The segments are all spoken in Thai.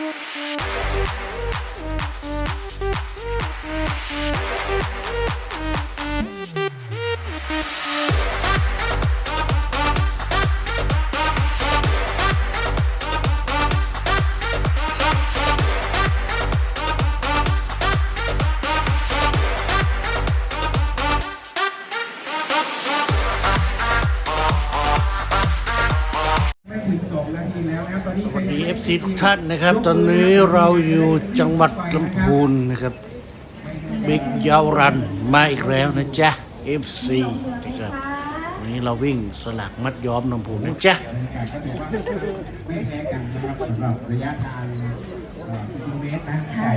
Thank you. FC ทุกท่านนะครับ ตอนนี้เราอยู่จังหวัดลำพูนนะครับบิ๊กยาวรันมาอีกแล้วนะจ๊ะ FC นะครับวันนี้เราวิ่งสลักมัดย้อมลำพูนนะจ๊ะบรรยากาศก็ถือว่าไม่แพ้กันนะครับสำหรับระยะทางเอ่อ10กิโลเมตรนะใช่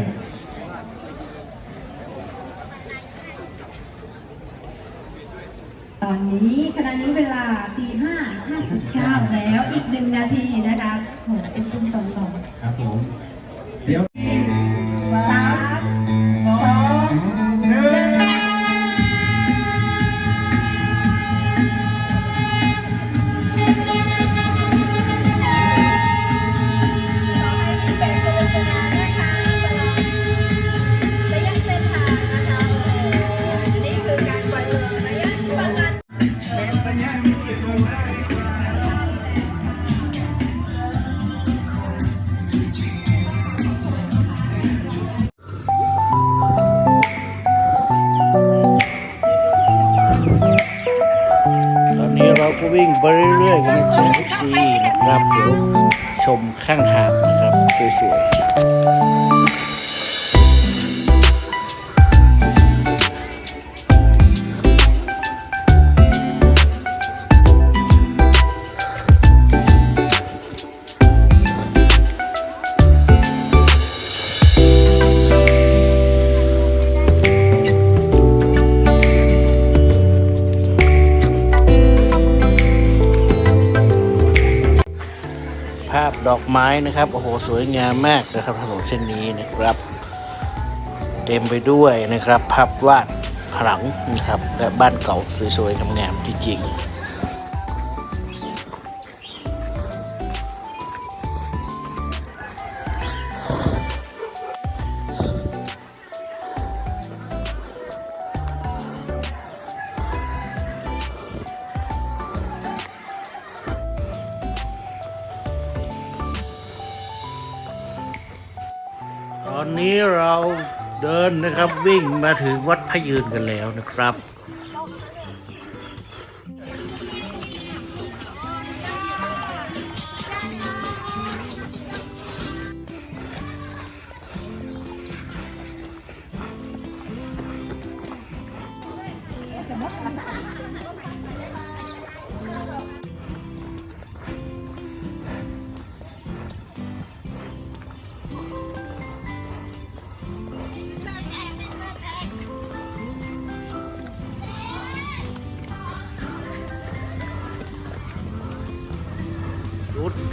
ตอนนี้ขณะนี้เวลาตีห้าห้าสิบเก้าแล้วอีกหนึ่งนาทีนะคะ โหเป็นตุ้มต่อมต่อม ครับผม เดี๋ยว ก็วิ่งไปเรื่อยๆกันนะจ๊ะ FC นะครับเดี๋ยวชมข้างทางนะครับสวยๆ ไม้นะครับ โอ้โห สวยงามมากนะครับถนนเส้นนี้นะครับ เต็มไปด้วยนะครับภาพวาดผนังนะครับและบ้านเก่าสวยๆงามๆจริงๆ นี้เราเดินนะครับวิ่งมาถึงวัดพระยืนกันแล้วนะครับ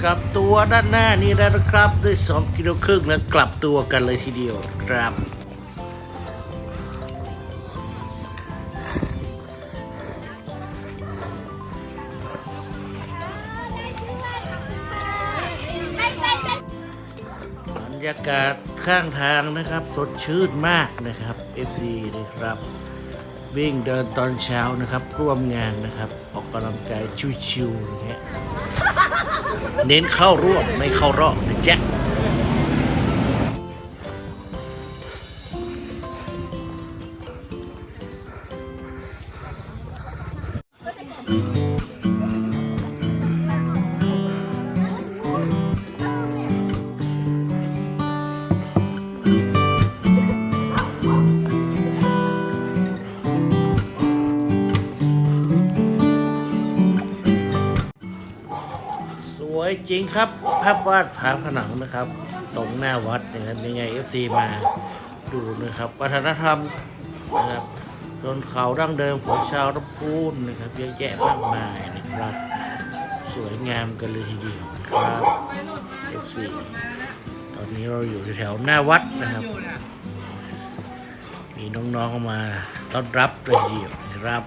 ลับตัวด้านหน้านี้แล้วนะครับ ด้วย 2 กิโลครึ่งแล้วกลับตัวกันเลยทีเดียวครับบรรยากาศข้างทางนะครับ สดชื่นมากนะครับ FC นะครับ วิ่งเดินตอนเช้านะครับ ร่วมงานนะครับ ออกกำลังกายชิวๆอย่างเงี้ย เน้นเข้าร่วมไม่เข้ารอบนะจ๊ะ ริงครับ ภาพวาดฝาผนังนะครับ ตรงหน้าวัดนะครับยังไง FC มาดูนะครับ วัฒนธรรมนะครับชนเขาดั้งเดิมของชาวรพูนนะครับเยอะแยะมากมายนะครับ สวยงามกันเลยทีเดียวครับ FC ตอนนี้เราอยู่แถวหน้าวัดนะครับ มีน้องๆมาต้อนรับเลยทีเดียวนะครับ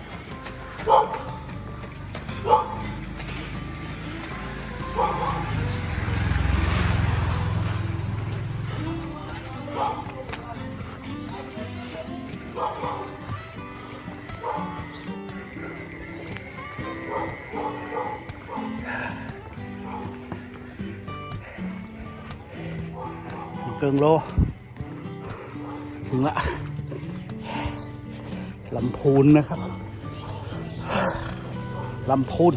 เกิงโล ถึงละลำพูนนะครับลำพูน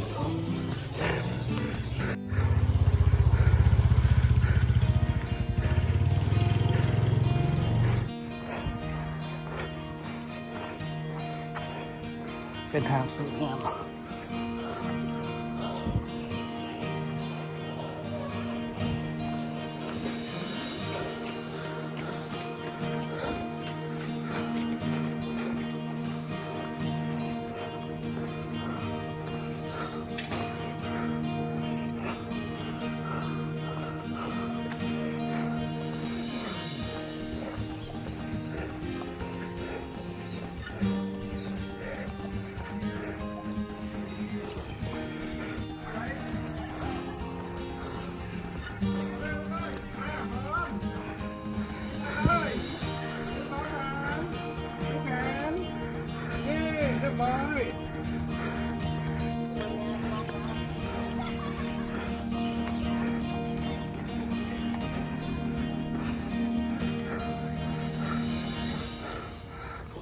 เป็นทางสวยงาม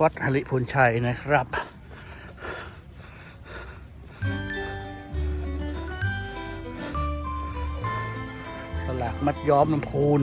วัดหริพุนชัยนะครับ สลากมัดย้อมลำพูน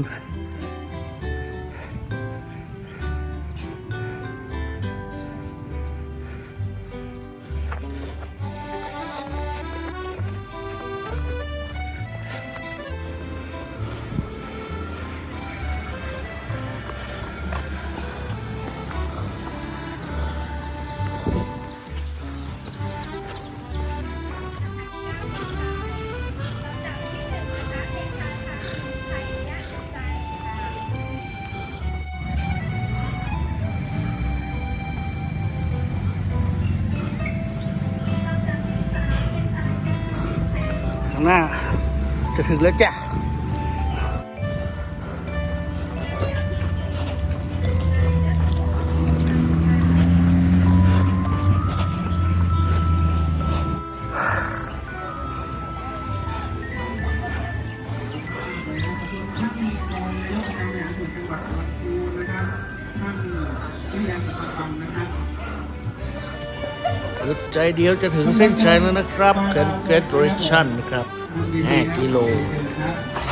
างหน้า จะถึงแล้วจ้ะท่านกองนายกการบริหาสวนจังหวัดลำพูนนะครับท่านวิทยาสัตพันธ์นะครับ อึดใจเดียวจะถึงเส้นชัยแล้วนะครับเกินเกรดริชั่นนะครับ 5 กิโล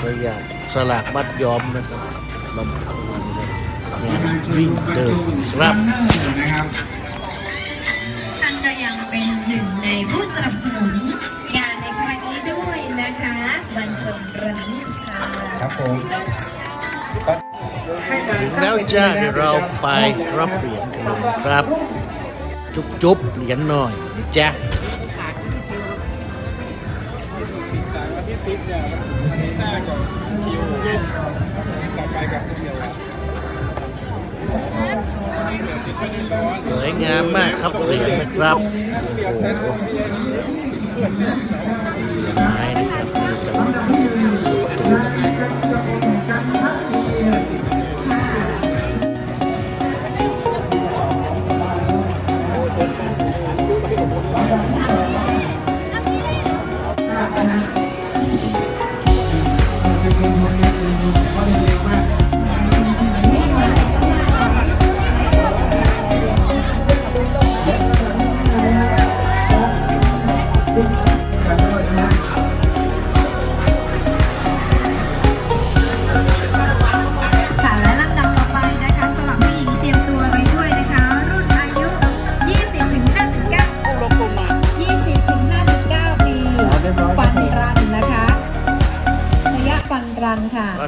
สยามสลากมัดย้อมนะครับลำพูนนะครับงานวิ่งเดินครับนะครับท่านก็ยังเป็นหนึ่งในผู้สนับสนุนงานในครั้งนี้ด้วยนะคะบรรจงระนิดค่ะครับผมถึงแล้วจ้าเดี๋ยวเราไปรับเหรียญกันเลยครับ จุ๊บจุ๊บเหรียญหน่อยนะจ๊ะสวยงามมากครับเหรียญนะครับโอ้โหเหรียญไม้นะครับ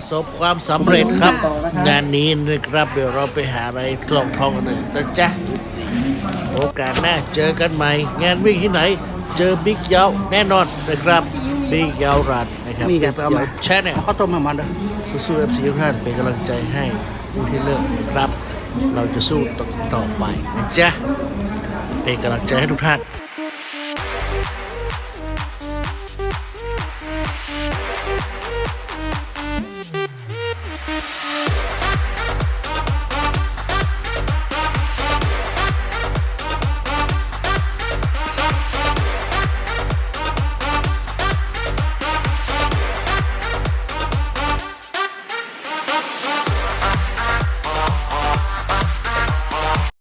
ประสบความสำเร็จครับ งานนี้นะครับเดี๋ยวเราไปหาอะไรกล่องทองกันหนึ่งนะจ๊ะโอกาสหน้าเจอกันใหม่ งานวิ่งที่ไหน เจอบิ๊กเยาแน่นอนนะครับบิ๊กเยารันนะครับมีกันเอาไหมแช่เนี่ยเอาข้าวต้มมามันเด้อสู้ๆเอฟซีทุกท่านเป็นกำลังใจให้ผู้ที่เลิกนะครับ เราจะสู้ต่อต่อไปนะจ๊ะเป็นกำลังใจให้ทุกท่าน